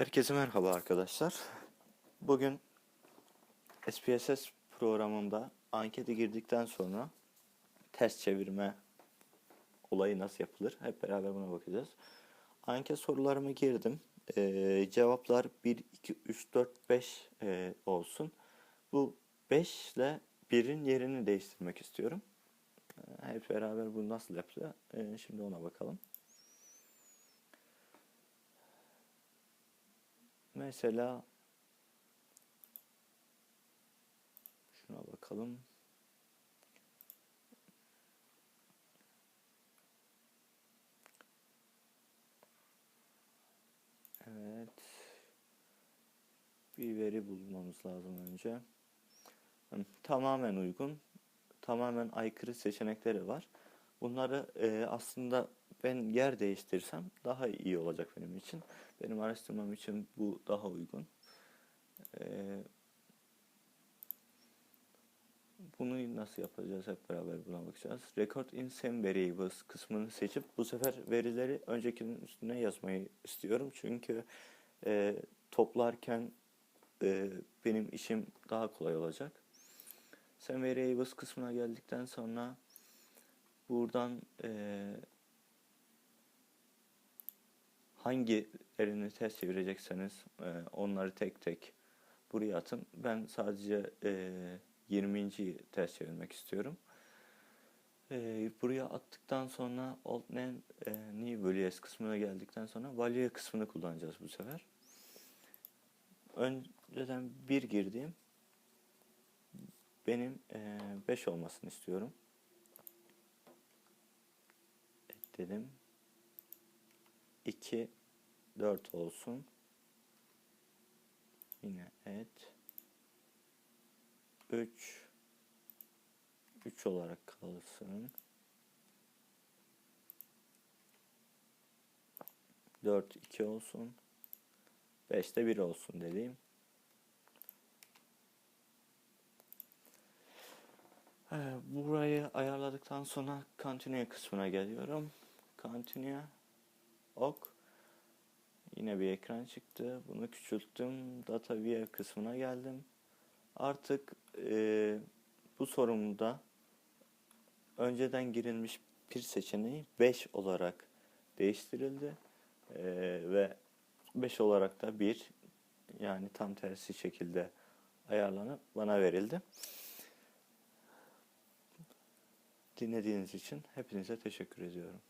Herkese merhaba arkadaşlar. Bugün SPSS programımda ankete girdikten sonra test çevirme olayı nasıl yapılır? Hep beraber buna bakacağız. Anket sorularımı girdim. Ee, cevaplar 1, 2, 3, 4, 5 e, olsun. Bu 5 ile 1'in yerini değiştirmek istiyorum. Ee, hep beraber bu nasıl yapılıyor? Ee, şimdi ona bakalım. Mesela şuna bakalım. Evet. Bir veri bulmamız lazım önce. Hı, Tamamen uygun. Tamamen aykırı seçenekleri var. Bunları e, aslında ben yer değiştirsem daha iyi olacak benim için. Benim araştırmam için bu daha uygun. Ee, bunu nasıl yapacağız hep beraber buna bakacağız. Record in same variables kısmını seçip bu sefer verileri öncekinin üstüne yazmayı istiyorum. Çünkü e, toplarken e, benim işim daha kolay olacak. Same variables kısmına geldikten sonra buradan e, hangilerini test çevirecekseniz e, onları tek tek buraya atın. Ben sadece e, 20. test çevirmek istiyorum. E, buraya attıktan sonra old name e, new values kısmına geldikten sonra value kısmını kullanacağız bu sefer. Önceden bir girdiğim benim 5 olmasını istiyorum. Ekledim. 2 4 olsun. Yine et. 3 3 olarak kalsın. 4 2 olsun. 5 de 1 olsun dediğim. Ee, Burayı ayarladıktan sonra continue kısmına geliyorum. Continue ok. Yine bir ekran çıktı. Bunu küçülttüm. Data view kısmına geldim. Artık e, bu sorumda önceden girilmiş bir seçeneği 5 olarak değiştirildi. E, ve 5 olarak da 1 yani tam tersi şekilde ayarlanıp bana verildi. Dinlediğiniz için hepinize teşekkür ediyorum.